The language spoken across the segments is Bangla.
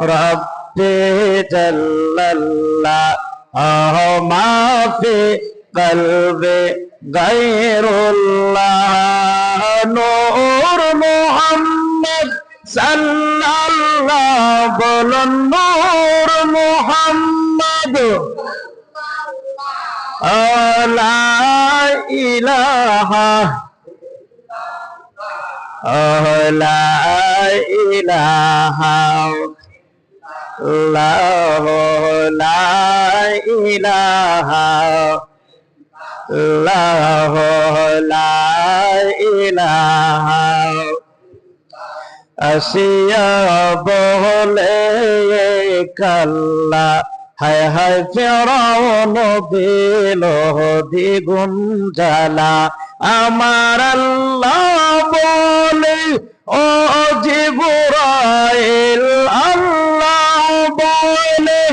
ربي جل الله ما في قلبي غير الله نور محمد صلى الله بل نور محمد لا إله لا ইলাহা ইল্লাল্লাহ লা ইলাহা ইল্লাল্লাহ লা ইলাহা আসিয়া বলে কাল্লা, হায় হায় ফেরাউন দিল দ্বিগুণ জ্বালা। আমার আল্লাহ বলে ও জিবুরাইল, আল্লাহ বলে,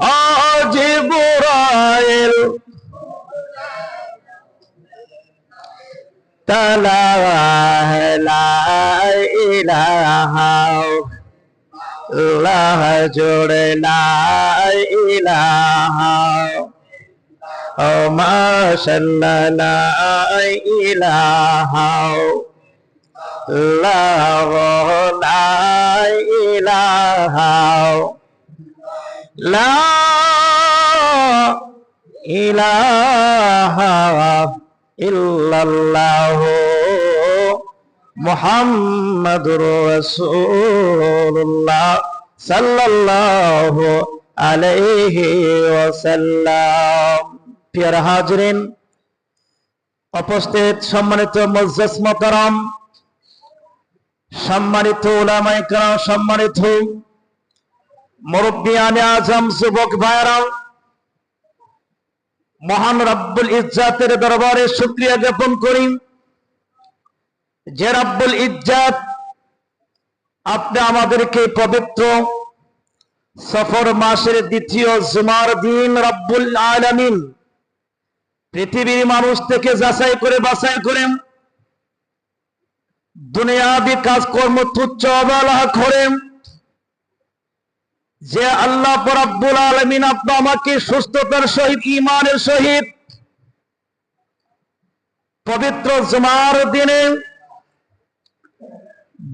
ও জিবুরাইল তালা লা ইলাহা ইল্লাল্লাহ জোড়ে লা ইলাহা ও মাশাল্লাহ, লা ইলাহা মুহাম্মাদুর ওয়াসাল্লাম। প্রিয় হাজরিন উপস্থিত সম্মানিত মুজ্জাস মোহতারাম সম্মানিত উলামায়ে কেরাম সম্মানিত মুরব্বিয়ানে আজম, যুবক ভাইরা মহান রব্বুল ইজ্জাতের দরবারে শুকরিয়া জ্ঞাপন করি। যে রব্বুল ইজ্জাত আপনি আমাদেরকে পবিত্র সফর মাসের দ্বিতীয় জুমার দিন রব্বুল আলামিন, পৃথিবীর মানুষ থেকে যাচাই করে বাছাই করেন। দুনিয়াবি কাজকর্ম তুচ্ছ অবহেলা করেন। যে আল্লাহ রব্বুল আলমিন আপনি আমাকে সুস্থতার সহিত ইমানের সহিত পবিত্র জুমার দিনে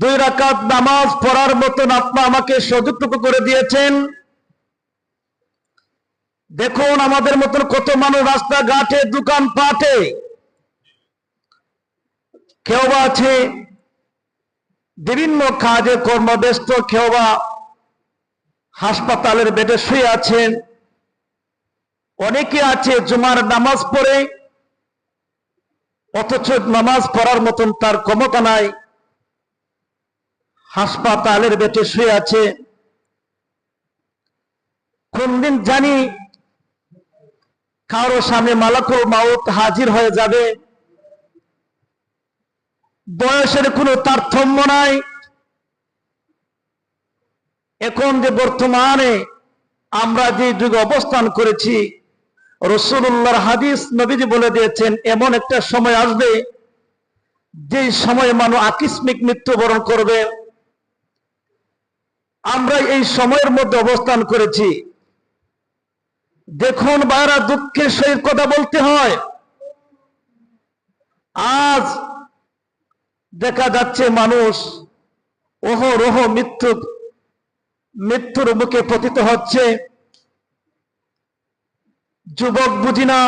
দুই রাকাত নামাজ পড়ার মতন আপনি আমাকে সুযোগটুকু করে দিয়েছেন। দেখুন আমাদের মতন কত মানুষ রাস্তাঘাটে দোকান পাটে কেউ আছে বিভিন্ন কাজে কর্মব্যস্ত কেউ বা হাসপাতালের বেডে শুয়ে আছেন। অনেকে আছে জুমার নামাজ পড়ে, অথচ নামাজ পড়ার মতন তার ক্ষমতা নাই। হাসপাতালের বেটে শুয়ে আছে। কোন দিন জানি কারও সামনে মালাকুল মাউত হাজির হয়ে যাবে। বয়সের কোনো তারতম্য নাই। এখন যে বর্তমানে আমরা যে যুগে অবস্থান করেছি রসুল্লাহর হাদিস নবীজি বলে দিয়েছেন, এমন একটা সময় আসবে যে সময় মানুষ আকস্মিক মৃত্যুবরণ করবে। আমরা এই সময়ের মধ্যে অবস্থান করেছি। দেখুন বাইরা দুঃখের সহিত কথা বলতে হয়। আজ দেখা যাচ্ছে মানুষ ওহ রোহ মৃত্যু, মৃত্যুর মুখে পতিত হচ্ছে। যুবক বুঝি না,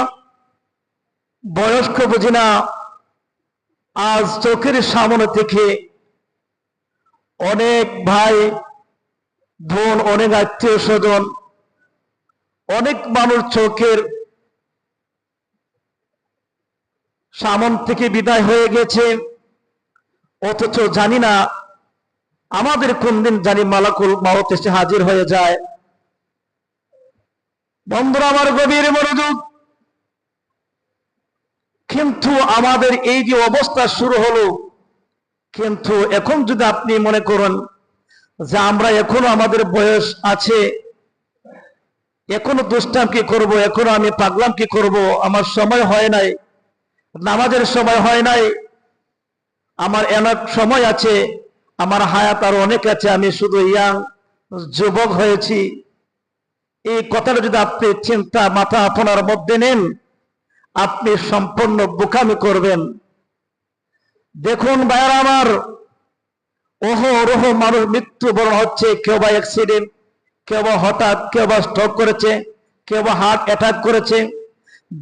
বয়স্ক বুঝি না, আজ চোখের সামনে থেকে অনেক ভাই, বোন, অনেক আত্মীয় স্বজন, অনেক মানুষ চোখের সামন থেকে বিদায় হয়ে গেছে। অথচ জানি না আমাদের কোন দিন জানি মালাকুল মাওত এসে হাজির হয়ে যায়। বন্ধুরা, আমার গভীর মনোযোগ। কিন্তু আমাদের এই যে অবস্থা শুরু হলো, কিন্তু এখন যদি আপনি মনে করেন যে আমরা এখনও আমাদের বয়স আছে, এখনও দুষ্টাম কি করব, এখনও আমি পাগলাম কি করব, আমার সময় হয় নাই, নামাজের সময় হয় নাই আমার এনার সময় আছে, আমার হায়াত আর অনেক আছে, আমি শুধু ইয়াং যুবক হয়েছি। এই কথাটা যদি আপনি চিন্তা মাথা আপনার মধ্যে নেন, আপনি সম্পূর্ণ বোকামি করবেন। দেখুন ভাইয়ার আমার, ওহ রোহ মানুষ মৃত্যুবরণ হচ্ছে, কেউ বা অ্যাক্সিডেন্ট কেউ বা হঠাৎ, কেউ বা স্ট্রোক করেছে, কেউ বা হার্ট অ্যাটাক করেছে।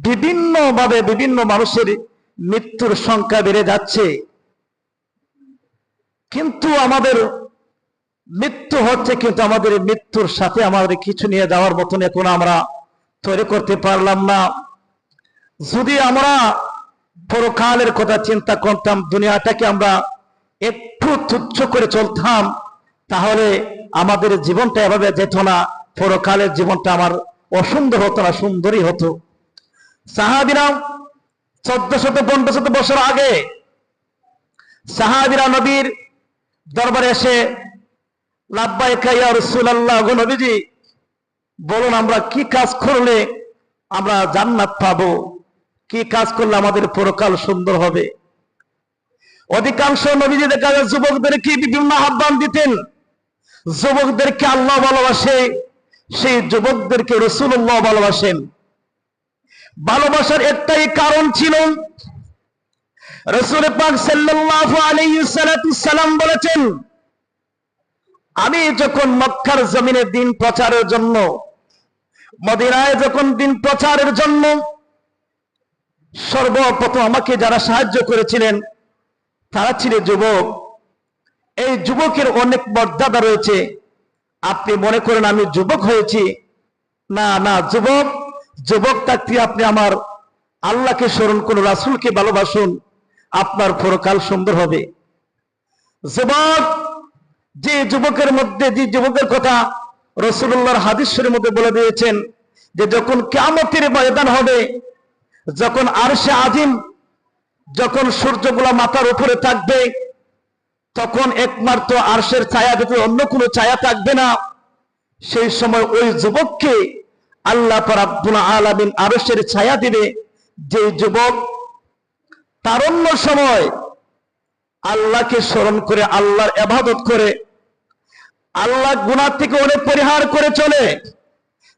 বিভিন্ন ভাবে বিভিন্ন মানুষের মৃত্যুর সংখ্যা বেড়ে যাচ্ছে। কিন্তু আমাদের মৃত্যু হচ্ছে, কিন্তু আমাদের মৃত্যুর সাথে আমাদের কিছু নিয়ে যাওয়ার মতন এখন আমরা তৈরি করতে পারলাম না। যদি আমরা পরকালের কথা চিন্তা করতাম, দুনিয়াটাকে আমরা একটু তুচ্ছ করে চলতাম, তাহলে আমাদের জীবনটা এভাবে যেত না পরকালের জীবনটা আমার অসুন্দর হতো না, সুন্দরই হতো। সাহাবিরা চোদ্দ শত পনেরো শত বছর আগে, সাহাবিরা নবীর দরবারে এসে, লাব্বাই কাইয়া রসুল্লাহ নবীজি, বলুন আমরা কি কাজ করলে আমরা জান্নাত পাবো? কি কাজ করলে আমাদের পরকাল সুন্দর হবে? অধিকাংশ নবীজি দেখা যায় যুবকদেরকে বিভিন্ন আহ্বান দিতেন। যুবকদেরকে আল্লাহ ভালোবাসে, সেই যুবকদেরকে রসুল্লাহ ভালোবাসেন। ভালোবাসার একটাই কারণ ছিল রসুল পাক আলাইহি বলেছেন, আমি যখন মক্কার জমিনে দিন প্রচারের জন্য, মদিনায় যখন দিন প্রচারের জন্য, সর্বপ্রথম আমাকে যারা সাহায্য করেছিলেন, তারা ছিলেন যুবক। এই যুবকের অনেক মর্যাদা রয়েছে। আপনি মনে করেন আমি যুবক হয়েছি? না না, যুবক। যুবক থাকতে আপনি আমার আল্লাহকে স্মরণ করুন, রাসুলকে ভালোবাসুন। আপনার পরকাল সুন্দর হবে। যুবক, যে যুবকের মধ্যে, যে যুবকের কথা রসুল্লাহর হাদিসের মধ্যে বলে দিয়েছেন, যে যখন কেমতের ময়দান হবে, যখন আর সে আজিম, যখন সূর্যগুলা মাথার উপরে থাকবে, তখন একমাত্র আরশের ছায়া দিতে অন্য কোনো ছায়া থাকবে না, সেই সময় ওই যুবককে আল্লাহ পর আব্দুল আলমিন আরশের ছায়া দিবে। যে যুবক তারণ্য সময় আল্লাহকে স্মরণ করে, আল্লাহর এবাদত করে, আল্লাহ গুণার থেকে অনেক পরিহার করে চলে,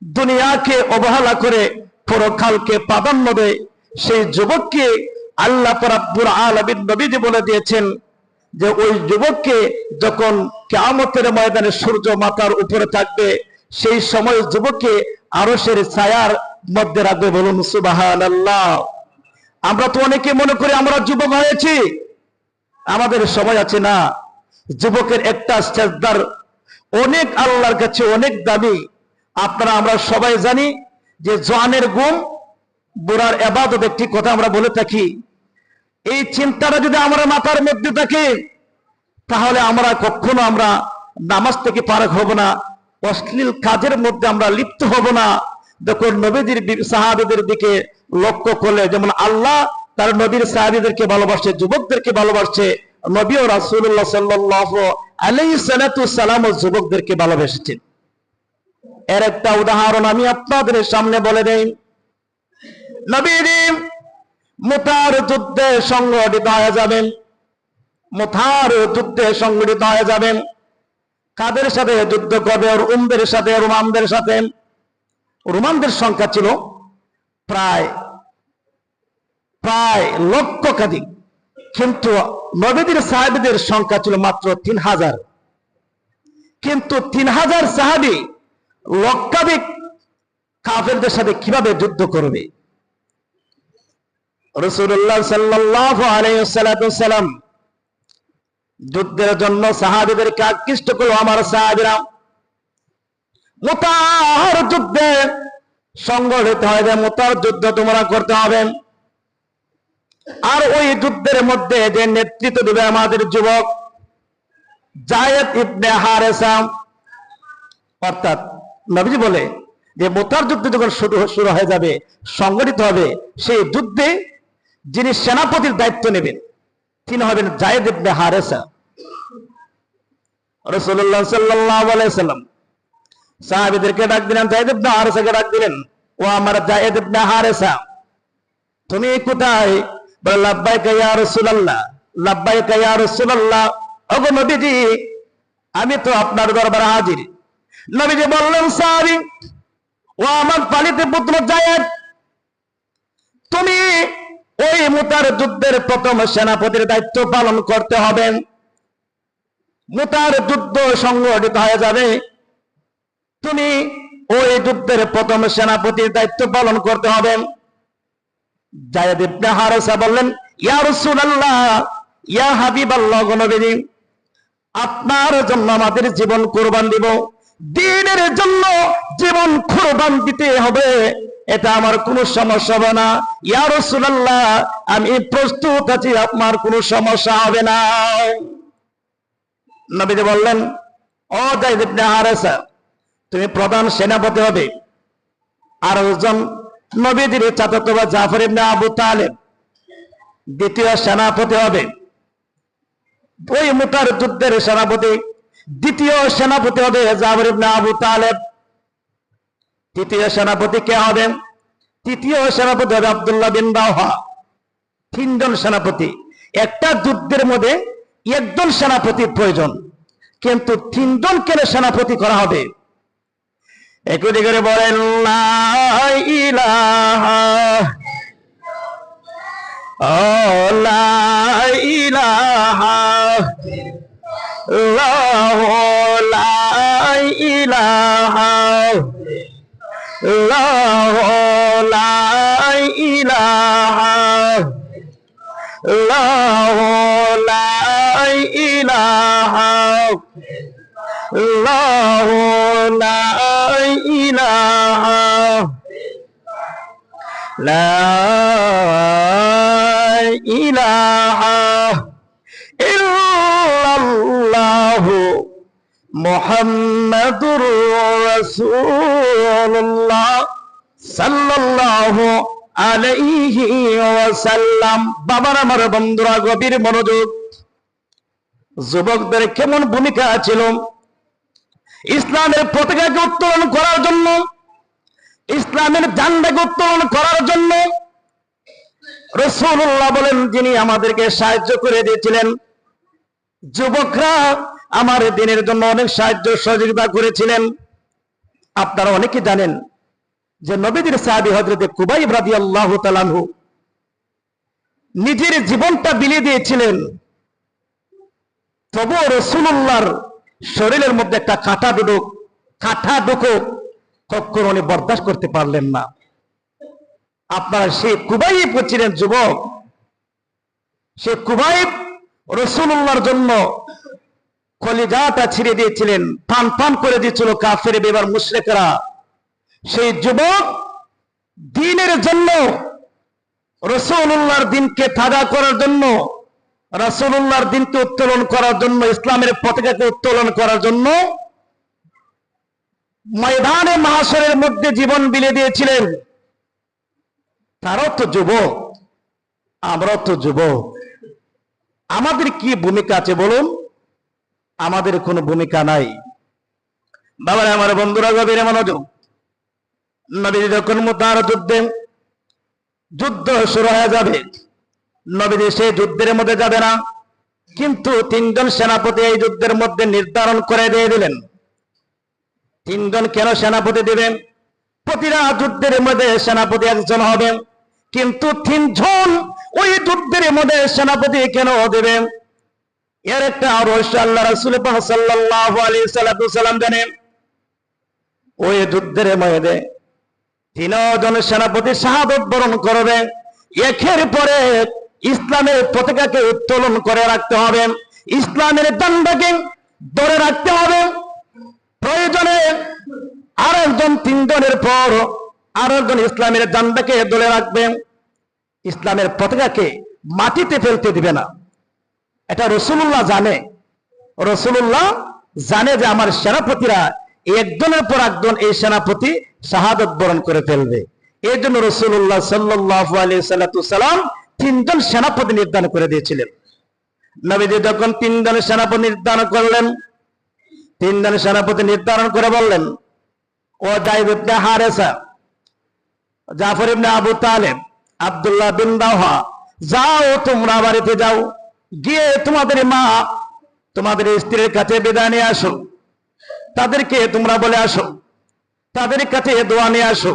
দুনিয়াকে অবহেলা করে, পরকালকে প্রাধান্য দেয়। সেই যুবককে আল্লাহ পরাব্বুর আলমিন নবীজি বলে দিয়েছেন যে, ওই যুবককে যখন কেমতের ময়দানে সূর্য মাতার উপরে থাকবে, সেই সময় যুবককে আরসের ছায়ার মধ্যে রাখবে। বলুন সুবাহ আল্লাহ আমরা তো অনেকে মনে করি আমরা যুবক হয়েছি। আমাদের সবাই আছে না। যুবকের একটা শ্রেষ্ঠার অনেক আল্লাহর কাছে অনেক দাবি। আপনারা, আমরা সবাই জানি যে জোয়ানের গুম, বুড়ার এবাদত একটি কথা আমরা বলে থাকি। এই চিন্তাটা যদি আমরা মাথার মধ্যে থাকে, তাহলে আমরা কখনো আমরা নামাজ থেকে পারক হব না। অশ্লীল কাজের মধ্যে আমরা লিপ্ত হব না। দেখুন নবীদের সাহাবিদের দিকে লক্ষ্য করলে, যেমন আল্লাহ তার নবীর সাহাবিদেরকে ভালোবাসছে যুবকদেরকে ভালোবাসছে নবী ও রাসুল্লাহ সাল্লাহ আলাই সালাম ও যুবকদেরকে ভালোবেসেছেন। এর একটা উদাহরণ আমি আপনাদের সামনে বলে দেই। নবীর মোতার যুদ্ধে সংগঠিত হয়ে যাবেন। মোথার যুদ্ধে সংগঠিত হয়ে যাবেন। কাদের সাথে যুদ্ধ করবে? রুমদের সাথে রোমানদের সাথে? রোমানদের সংখ্যা ছিল প্রায় প্রায় লক্ষ কাদিক কিন্তু নবীদের সাহাবিদের সংখ্যা ছিল মাত্র তিন হাজার। কিন্তু তিন হাজার সাহাবি লক্ষাধিক কাফেরদের সাথে কীভাবে যুদ্ধ করবে? যুদ্ধের জন্য সাহাবিদেরকে আকৃষ্ট করল। আমার সাহাবিরা মোতার যুদ্ধে সংগঠিত হবে মোতার যুদ্ধ তোমরা করতে হবে। আর ওই যুদ্ধের মধ্যে যে নেতৃত্ব দেবে আমাদের যুবক জায়েদ ইবনে হারেসা, অর্থাৎ নবীজি বলে যে মোতার যুদ্ধ যখন শুরু শুরু হয়ে যাবে, সংগঠিত হবে, সেই যুদ্ধে যিনি সেনাপতির দায়িত্ব নেবেন, তিনি হবেন জায়েদ ইবনে হারেসা। রসুল্লাহ সাল্লাহ আলাইসাল্লাম সাহাবিদেরকে ডাক দিলেন, জায়েদ ইবনে হারেসাকে ডাক দিলেন, ও আমার জায়েদ ইবনে হারেসা, তুমি কোথায়? বলে লাব্বাই কাইয়া রসুল্লাহ লাব্বাই কাইয়া রসুল্লাহ ওগো নবীজি, আমি তো আপনার দরবারে হাজির। নবীজি বললেন, সাহাবি, ও আমার পালিত পুত্র জায়েদ, তুমি ওই মুতার যুদ্ধের প্রথম সেনাপতির দায়িত্ব পালন করতে হবেন মুতার যুদ্ধ সংগঠিত হয়ে যাবে। তুমি ওই যুদ্ধের প্রথম সেনাপতির দায়িত্ব পালন করতে হবে। আপনার জন্য আমাদের জীবন কোরবান দিব। দিনের জন্য জীবন কোরবান দিতে হবে। এটা আমার কোনো সমস্যা হবে না। ইয়া রাসূলুল্লাহ, আমি প্রস্তুত আছি, আপনার কোনো সমস্যা হবে না। নবীজি বললেন, ও জায়েদ ইবনে হারেসা তুমি প্রধান সেনাপতি হবে। আর একজন নবীজির চাচাতো বা জাফর ইবনে আবু তালেব দ্বিতীয় সেনাপতি হবে। ওই মুতার যুদ্ধের সেনাপতি, দ্বিতীয় সেনাপতি হবে জাফর ইবনে আবু তালেব। তৃতীয় সেনাপতি কে হবে? তৃতীয় সেনাপতি হবে আব্দুল্লাহ বিন রাওহা তিনজন সেনাপতি। একটা যুদ্ধের মধ্যে একজন সেনাপতি প্রয়োজন। কিন্তু তিনজন কেন সেনাপতি করা হবে। একুটি করে বলেন ইলাহা ও ইলাহা ইলাহা ইলাহা ইলাহা লা إله لا إله إلا الله محمد رسول الله صلى الله আলাইহি ওয়াসাল্লাম বাবার আমার বন্ধুরা গভীর মনোযোগ যুবকদের কেমন ভূমিকা ছিল ইসলামের পতাকাকে উত্তোলন করার জন্য, ইসলামের ঝান্ডাকে উত্তোলন করার জন্য রসুল্লাহ বলেন, যিনি আমাদেরকে সাহায্য করে দিয়েছিলেন। যুবকরা আমার দিনের জন্য অনেক সাহায্য সহযোগিতা করেছিলেন। আপনারা অনেকে জানেন যে নবীদের সাহাবি হজরতে কুবাই রাদি আল্লাহ তালানহু নিজের জীবনটা বিলিয়ে দিয়েছিলেন। তবুও রসুল্লাহর শরীরের মধ্যে একটা কাঁটা ডুডুক কাঁটা ডুকুক কখনো উনি বরদাস্ত করতে পারলেন না। আপনারা সে কুবাইব ছিলেন যুবক সে কুবাইব রসুল্লাহর জন্য কলিজাটা ছিঁড়ে দিয়েছিলেন, টান টান করে দিয়েছিল কাফের বেবার মুশ্রেকরা। সেই যুবক দিনের জন্য, রসুল্লাহর দিনকে তাজা করার জন্য রাসুল্লাহর দিনকে উত্তোলন করার জন্য, ইসলামের পতাকাকে উত্তোলন করার জন্য ময়দানে মাহাসরের মধ্যে জীবন বিলে দিয়েছিলেন। তারও তো যুবক, আমরাও তো যুবক। আমাদের কি ভূমিকা আছে বলুন? আমাদের কোনো ভূমিকা নাই। বাবার আমার বন্ধুরা, গভীরে মনোযোগ। নবী যখন মুতার যুদ্ধে, যুদ্ধ শুরু হয়ে যাবে নবীজি সেই যুদ্ধের মধ্যে যাবে না। কিন্তু তিনজন সেনাপতি এই যুদ্ধের মধ্যে নির্ধারণ করে দিয়ে দিলেন। তিনজন কেন সেনাপতি দিবেন? প্রতিটা যুদ্ধের মধ্যে সেনাপতি একজন হবেন। কিন্তু তিনজন ওই যুদ্ধের মধ্যে সেনাপতি কেন দেবেন? এর একটা রহস্য আল্লাহ রাসুল আলী সাল্লাম জানেন, ওই যুদ্ধের মধ্যে তিনজন সেনাপতি শাহাদত বরণ করবে। একের পরে ইসলামের পতাকাকে উত্তোলন করে রাখতে হবে, ইসলামের দণ্ডকে ধরে রাখতে হবে। প্রয়োজনে আর একজন তিনজনের পর আর একজন ইসলামের দণ্ডকে ধরে রাখবে। ইসলামের পতাকাকে মাটিতে ফেলতে দিবে না। এটা রসুল্লাহ জানে। রসুল্লাহ জানে যে আমার সেনাপতিরা একজনের পর একজন এই সেনাপতি শাহাদত বরণ করে ফেলবে। এই জন্য রসুল্লাহ সাল্লাহ আলী সাল্লাম তিনজন সেনাপতি নির্ধারণ করে দিয়েছিলেন। নবীজি যখন তিনজন সেনাপতি নির্ধারণ করলেন, তিনজন সেনাপতি নির্ধারণ করে বললেন, ও জাইব হারেসা, জাফর ইবনে আবু তালেব, আব্দুল্লাহ বিন দাওহা, যাও তোমরা বাড়িতে যাও, গিয়ে তোমাদের মা, তোমাদের স্ত্রীর কাছে বিদায় নিয়ে আসো। তাদেরকে তোমরা বলে আসো, তাদের কাছে দোয়া নিয়ে আসো।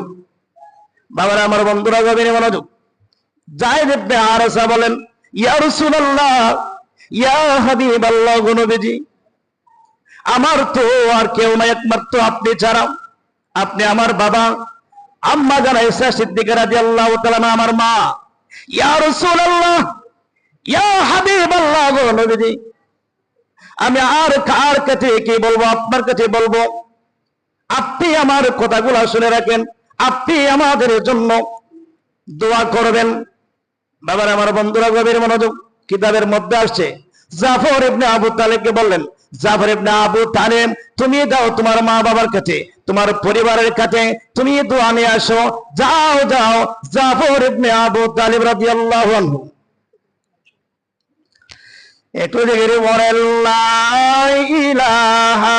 বাবার, আমার বন্ধুরা, গভীর মনোযোগ যাই দেখবে আর বলেন, ইয়া রাসূলুল্লাহ, ইয়া হাবিবাল্লাহ গো নবীজি, আমার তো আর কেউ নাই একমাত্র আপনি ছাড়া। আপনি আমার বাবা, আম্মা জানা ইসা সিদ্দিকা রাদিয়াল্লাহু তাআলা আমার মা। ইয়া রাসূলুল্লাহ, ইয়া হাবিবাল্লাহ গো নবীজি, আমি আর কার কাছে কি বলব, আপনার কাছে বলব? আপনি আমার কথাগুলো শুনে রাখেন, আপনি আমাদের জন্য দোয়া করবেন। বাবার আমার বন্ধুরা গভীর মনোযোগ কিতাবের মধ্যে আসছে। জাফর ইবনে আবু তালেবকে বললেন, জাফর ইবনে আবু তালেব, তুমি দাও তোমার মা বাবার কাছে, তোমার পরিবারের কাছে, তুমি দোয়া নিয়ে আসো। যাও যাও, জাফর ইবনে আবু তালেব রাদিয়াল্লাহু আনহু। একটু দেখে বলেন, লা ইলাহা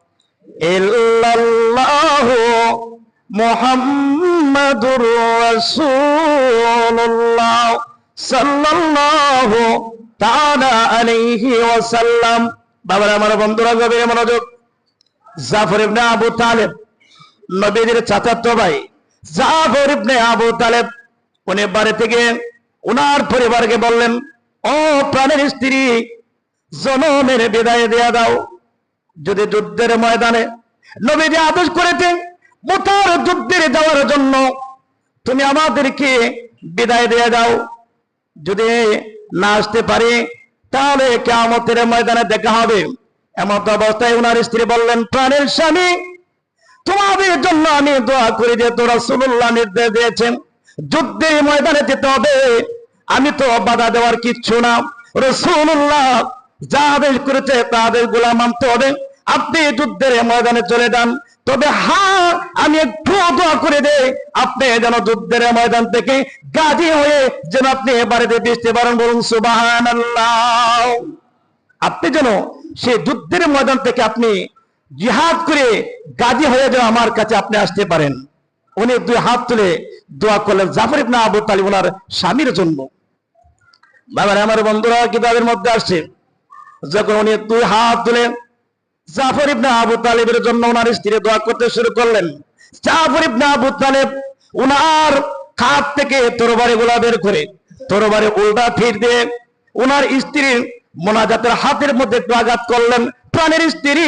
ইল্লাল্লাহ মুহাম্মাদুর রাসূলুল্লাহ সাল্লাল্লাহু তাআলা আলাইহি ওয়াসাল্লাম। বাবার, আমার বন্ধুরা, গভীর মনোযোগ। জাফর ইবনে আবু তালেব নবীদের চাচাতো ভাই জাফর ইবনে আবু তালেব, উনি বাড়ি থেকে উনার পরিবারকে বললেন, ও প্রাণের স্ত্রী, জনমের বিদায় দেয়া দাও। যদি যুদ্ধের ময়দানে নবীজি আদেশ করেছেন মোতার যুদ্ধের যাওয়ার জন্য, তুমি আমাদেরকে বিদায় দিয়ে দাও। যদি না আসতে পারি, তাহলে কেমতের ময়দানে দেখা হবে। এমন অবস্থায় ওনার স্ত্রী বললেন, প্রাণের স্বামী, তোমাদের জন্য আমি দোয়া করি যে তোরা সুল্লাহ নির্দেশ দিয়েছেন, যুদ্ধের ময়দানে যেতে হবে। আমি তো বাধা দেওয়ার কিচ্ছু না। রসুল্লাহ যা আদেশ করেছে তাদের গোলাম মানতে হবে। আপনি যুদ্ধের ময়দানে চলে যান। তবে হ্যাঁ আমি একটু দোয়া করে দেই, আপনি যেন যুদ্ধের ময়দান থেকে গাজী হয়ে যেন আপনি বাড়িতে বৃষ্টি পারেন বলুন সুবাহান আপনি যেন সে যুদ্ধের ময়দান থেকে আপনি জিহাদ করে গাজী হয়ে যেন আমার কাছে আপনি আসতে পারেন। উনি দুই হাত তুলে দোয়া করলেন, জাফর ইবনা আবু তালিব ওনার স্বামীর জন্য। বাবার আমার বন্ধুরা কিতাবের মধ্যে আসছে, যখন উনি দুই হাত তুলে জাফর ইবনে আবু তালেবের জন্য ওনার স্ত্রী দোয়া করতে শুরু করলেন। জাফর ইবনে আবু তালেব উনার খাত থেকে তরবারি গুলা বের করে, তরবারি উল্টা ফির দিয়ে ওনার স্ত্রীর মোনাজাতের হাতের মধ্যে একটু আঘাত করলেন। প্রাণের স্ত্রী,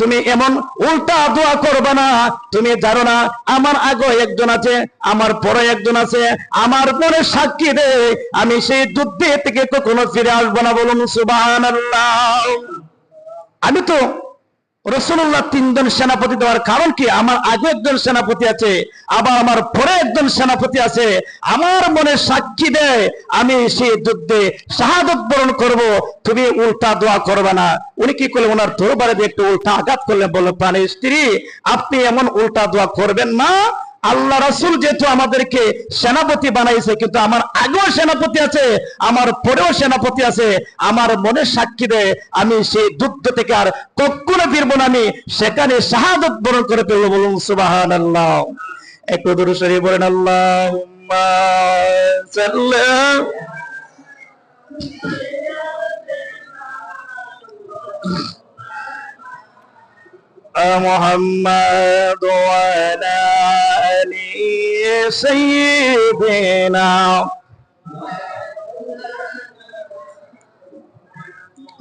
তুমি এমন উল্টা দোয়া করবে না, তুমি জানো না, আমার আগে একজন আছে, আমার পরে একজন আছে, আমার পরে সাক্ষী দে আমি সেই যুদ্ধে থেকে কখনো ফিরে আসব না বলুন সুবাহ আমি তো রসুল্লাহ তিনজন সেনাপতি দেওয়ার কারণ কি? আমার আগে একজন সেনাপতি আছে, আবার আমার পরে একজন সেনাপতি আছে। আমার মনে সাক্ষী দেয় আমি সেই যুদ্ধে শাহাদত বরণ করব। তুমি উল্টা দোয়া করবে না। উনি কি করলেন? ওনার দরবারে একটু উল্টা আঘাত করলেন বলল, প্রাণের স্ত্রী, আপনি এমন উল্টা দোয়া করবেন না আল্লাহ রাসুল যেহেতু আমাদেরকে সেনাপতি বানাইছে, কিন্তু আমার আগেও সেনাপতি আছে, আমার পরেও সেনাপতি আছে, আমার মনে সাক্ষী দেয় আমি সেই যুদ্ধ থেকে আর কখনো ফিরবো না, আমি সেখানে শাহাদত বরণ করে ফেলব বলুন সুবাহান আল্লাহ একটু বলেন আল্লাহ محمد وعلى آل سيدنا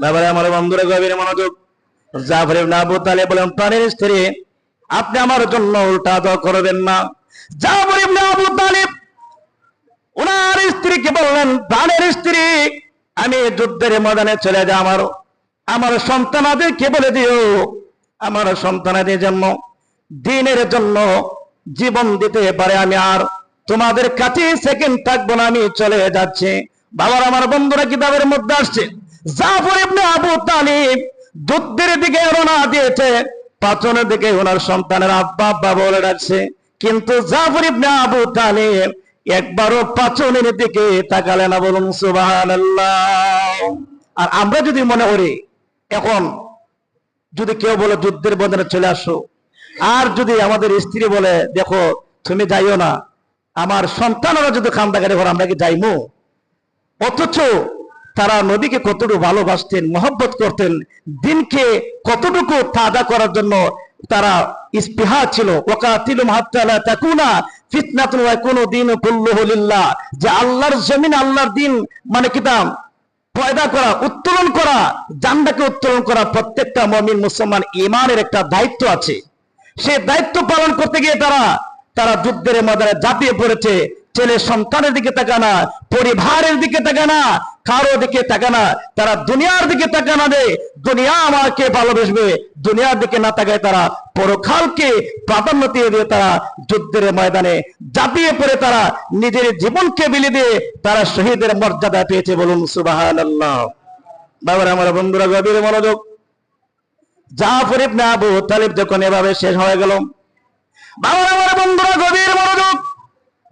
বাবারে আমার বন্ধুরা গভীর মনোযোগ জাফর ইবনে আবু তালেব বলেন প্রাণের স্ত্রী আপনি আমার জন্য উল্টা দোয়া করবেন না জাফর ইবনে আবু তালেব ওনার স্ত্রীকে বললেন প্রাণের স্ত্রী আমি যুদ্ধের ময়দানে চলে যা আমার আমার সন্তানাদেরকে বলে দিও আমার সন্তানাদের জন্য, দিনের জন্য জীবন দিতে পারে আমি আর তোমাদের কাছে সেকেন্ড থাকব না, আমি চলে যাচ্ছি। বাবার আমার বন্ধুরা কিতাবের মধ্যে আসছে? জাফর ইবনে আবু তালিব যুদ্ধের দিকে রওনা দিয়েছে, পাচনের দিকে ওনার সন্তানের আব্বা আব্বা বলে ডাকছে। কিন্তু জাফর ইবনে আবু তালিব একবারও পাচনের দিকে তাকালে না বলুন, সুবহানাল্লাহ। আর আমরা যদি মনে করি, এখন যদি কেউ বলে যুদ্ধের বদলে চলে আসো, আর যদি আমাদের স্ত্রী বলে, দেখো, তুমি যাইও না, আমার সন্তানরা যদি খান্দাগারে ঘর আমরা কি যাইমু? অথচ তারা নদীকে কতটুকু ভালোবাসতেন, মহব্বত করতেন, দিনকে কতটুকু তাজা করার জন্য তারা ইস্পিহা ছিল। ওকাতিল হাত্তালা তাকুনা ফিতনাতুন ওয়া কুনু দিন কুল্লুহু লিল্লাহ। যে আল্লাহর জমিন, আল্লাহর দিন মানে কিতাব পয়দা করা, উত্তোলন করা জান্ডাকে উত্তোলন করা প্রত্যেকটা মমিন মুসলমান ইমানের একটা দায়িত্ব আছে। সে দায়িত্ব পালন করতে গিয়ে তারা তারা যুদ্ধের ময়দানে ঝাঁপিয়ে পড়েছে ছেলে সন্তানের দিকে তাকানা পরিবারের দিকে তাকানা কারও দিকে তাকানা তারা দুনিয়ার দিকে তাকানা দে দুনিয়া আমাকে ভালোবাসবে, দুনিয়ার দিকে না তাকায় তারা। পরকালকে প্রাধান্য দিয়ে দিয়ে তারা যুদ্ধের ময়দানে ঝাঁপিয়ে পড়ে তারা। নিজের জীবনকে বিলি দিয়ে তারা শহীদের মর্যাদা পেয়েছে বলুন সুবাহান আল্লাহ বাবার আমার বন্ধুরা, গভীর মনোযোগ। জাফর ইবনে আবু তালিব যখন এভাবে শেষ হয়ে গেল, বাবার আমার বন্ধুরা, গভীর মনোযোগ।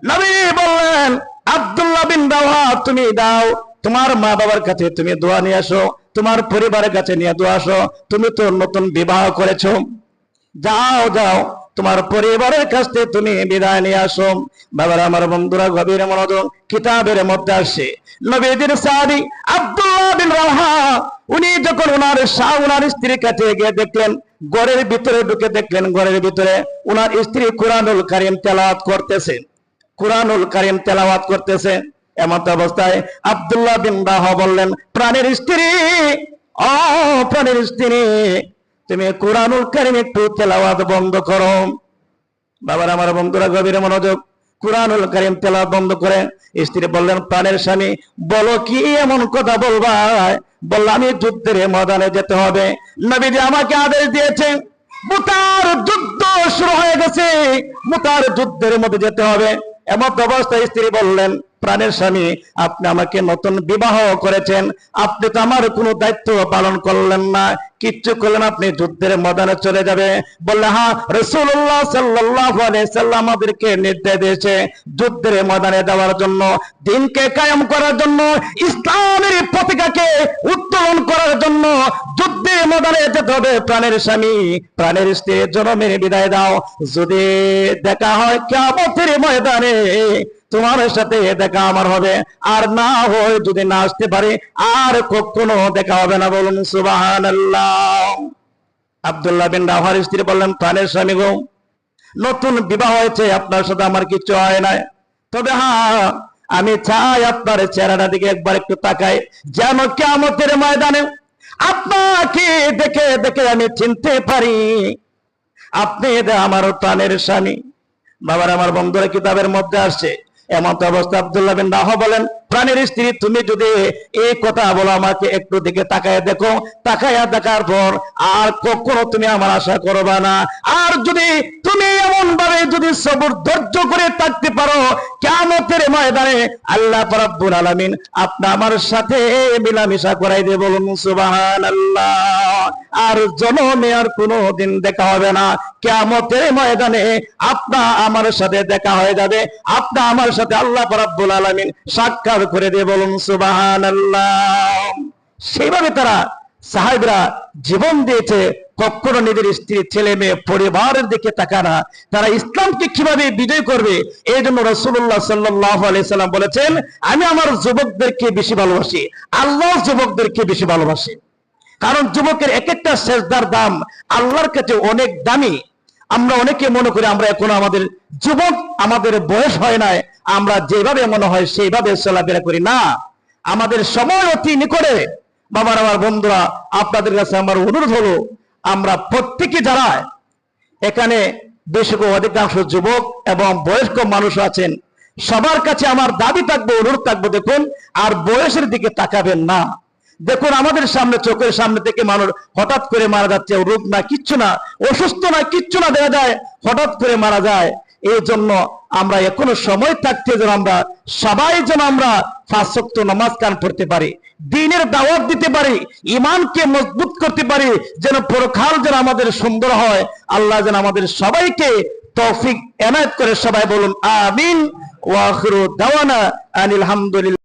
নবী বললেন, আব্দুল্লাহ বিন রাওহা তুমি দাও। তোমার মা বাবার কাছে তুমি দোয়া নিয়ে আসো, তোমার পরিবারের কাছে নিয়ে দোয়া আসো, তুমি তো নতুন বিবাহ করেছ। যাও যাও, তোমার পরিবারের কাছ থেকে তুমি বিদায় নিয়ে আসো। বাবার, আমার বন্ধুরা, গভীর মনোযোগ কিতাবের মধ্যে আসে আব্দুল্লাহ বিন রাওহা, উনি যখন ওনার শাহ, ওনার স্ত্রীর কাছে গিয়ে দেখলেন, ঘরের ভিতরে ঢুকে দেখলেন, ঘরের ভিতরে ওনার স্ত্রী কোরআনুল কারিম তেলাওয়াত করতেছে। কোরআনুল কারিম তেলাওয়াত করতেছে। এমত অবস্থায় আব্দুল্লাহ বিন রাহা বললেন, প্রাণের স্ত্রী ও প্রাণের স্ত্রী, তুমি কোরআনুল কারিম একটু তেলাওয়াত বন্ধ করো। বাবার আমার বন্ধুরা গভীর মনোযোগ, কোরআনুল কারিম তেলাওয়াত বন্ধ করে স্ত্রী বললেন, প্রাণের স্বামী, বলো কি এমন কথা বলবা? বলল, আমি যুদ্ধের ময়দানে যেতে হবে। নবীজি আমাকে আদেশ দিয়েছে মুতার যুদ্ধ শুরু হয়ে গেছে, মুতার যুদ্ধের মধ্যে যেতে হবে। এমন অবস্থায় স্ত্রী বললেন প্রাণের স্বামী, আপনি আমাকে নতুন বিবাহ করেছেন, আপনি তো আমার কোনো দায়িত্ব পালন করলেন না, কিচ্ছু করলেন আপনি যুদ্ধের ময়দানে চলে যাবে। বললে হ্যাঁ রসুল্লাহ সাল্লাহ সাল্লাম আমাদেরকে নির্দেশ দিয়েছে যুদ্ধের ময়দানে দেওয়ার জন্য, দিনকে কায়েম করার জন্য, ইসলামের পতাকাকে উত্তোলন করার জন্য যুদ্ধের ময়দানে যেতে হবে। প্রাণের স্বামী, প্রাণের স্ত্রী জনমের বিদায় দাও। যদি দেখা হয় কেমতের ময়দানে তোমার সাথে দেখা আমার হবে। আর না হয় যদি না আসতে পারে, আর কখনো দেখা হবে না বলুন সুবাহান আব্দুল্লাহ বিন রাহার স্ত্রী বললেন প্রাণের স্বামী গো, নতুন বিবাহ হয়েছে, আপনার সাথে আমার কিছু হয় নাই। তবে হ্যাঁ আমি চাই আপনার চেহারাটা দিকে একবার একটু তাকাই, যেন কেমতের ময়দানে আপনাকে দেখে দেখে আমি চিনতে পারি। আপনি আমার প্রাণের স্বামী। বাবার আমার বন্ধুরা কিতাবের মধ্যে আসছে এমন তো অবস্থা আব্দুল্লাহ বিন রাহ বলেন প্রাণের স্ত্রী, তুমি যদি এই কথা বলো আমাকে, একটু দিকে তাকায় দেখো। তাকায়া দেখার পর আর কখনো তুমি আমার আশা করবা না। আর যদি তুমি এমন ভাবে যদি সবর ধৈর্য করে থাকতে পারো কেমতের ময়দানে আল্লাহ রাব্বুল আলামিন আপনি আমার সাথে মিলামিশা করাই দিয়ে বলুন সুবাহান আল্লাহ আর জনমে আর কোনো দিন দেখা হবে না। কেমতের ময়দানে আপনা আমার সাথে দেখা হয়ে যাবে। আপনা আমার সাথে আল্লাহ রাব্বুল আলামিন সাক্ষাৎ করে দিয়ে বলুন সুবাহান সেইভাবে তারা সাহেবরা জীবন দিয়েছে, কখনো নিজের স্ত্রী, ছেলে মেয়ে, পরিবারের দিকে তাকানা তারা ইসলামকে কীভাবে বিজয় করবে, এই জন্য রসুল্লাহ সাল্লাহ আলাইসাল্লাম বলেছেন, আমি আমার যুবকদেরকে বেশি ভালোবাসি আল্লাহ যুবকদেরকে বেশি ভালোবাসি। কারণ যুবকের এক একটা শেষদার দাম আল্লাহর কাছে অনেক দামি। আমরা অনেকে মনে করি আমরা এখন আমাদের যুবক, আমাদের বয়স হয় নাই, আমরা যেভাবে মনে হয় সেইভাবে চলাফেরা করি না। আমাদের সময় অতি নিকটে। বাবার, আমার বন্ধুরা, আপনাদের কাছে আমার অনুরোধ হলো, আমরা প্রত্যেকে যারা এখানে বেশ অধিকাংশ যুবক এবং বয়স্ক মানুষ আছেন, সবার কাছে আমার দাবি থাকবে, অনুরোধ থাকবে, দেখুন, আর বয়সের দিকে তাকাবেন না। দেখুন, আমাদের সামনে, চোখের সামনে থেকে মানুষ হঠাৎ করে মারা যাচ্ছে রোগ না, কিচ্ছু না, অসুস্থ না, কিচ্ছু না দেখা যায়, হঠাৎ করে মারা যায়। এই জন্য আমরা এখনও সময় থাকতে যেন আমরা সবাই যেন আমরা ফাঁসক্ত নামাজ কান পড়তে পারি, দিনের দাওয়াত দিতে পারি ইমানকে মজবুত করতে পারি, যেন পরকাল যেন আমাদের সুন্দর হয়। আল্লাহ যেন আমাদের সবাইকে তৌফিক এনায়েত করে সবাই বলুন, আমিন। ওয়াখিরু দাওয়ানা আনিল হামদুলিল্লাহ।